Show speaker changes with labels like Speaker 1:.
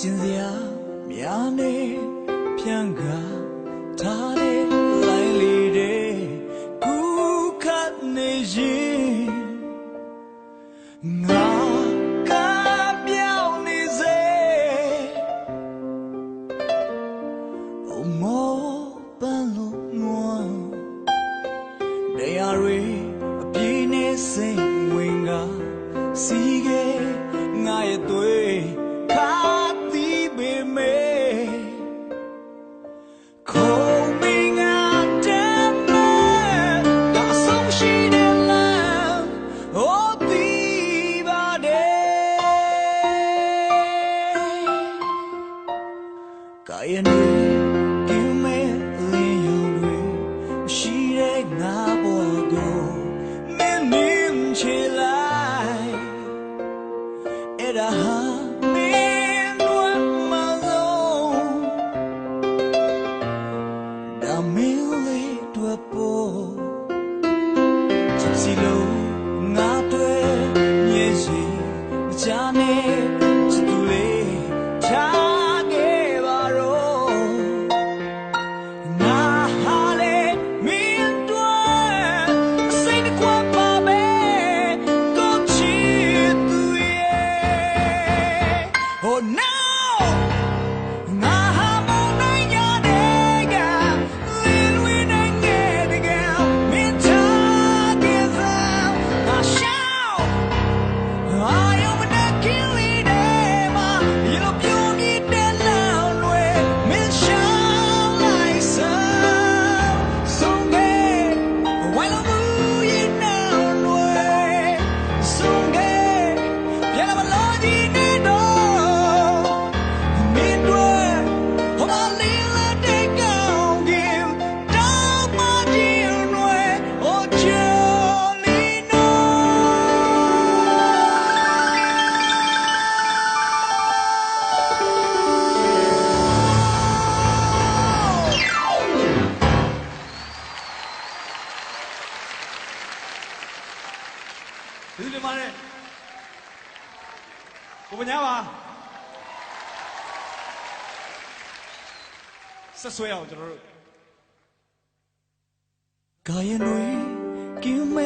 Speaker 1: ကျင်စရာများနေဖြန့်ကထားတဲ့လိုင်းလေးတဲ့ကူခတ်နေရင်ငါကပြောင်းနေစေ Oh, more balloon one. They are a pine sing winga. Sige, ngay tuổi, khá tí ရှိတဲ့ငါဘဝကိုမင်းမင်းချေ
Speaker 2: ဒီလိုမှလည်းကိုပညာပါဆက်ဆွဲအောင်ကျွန်တော်တို့
Speaker 1: ကာယနွေကင်းမဲ့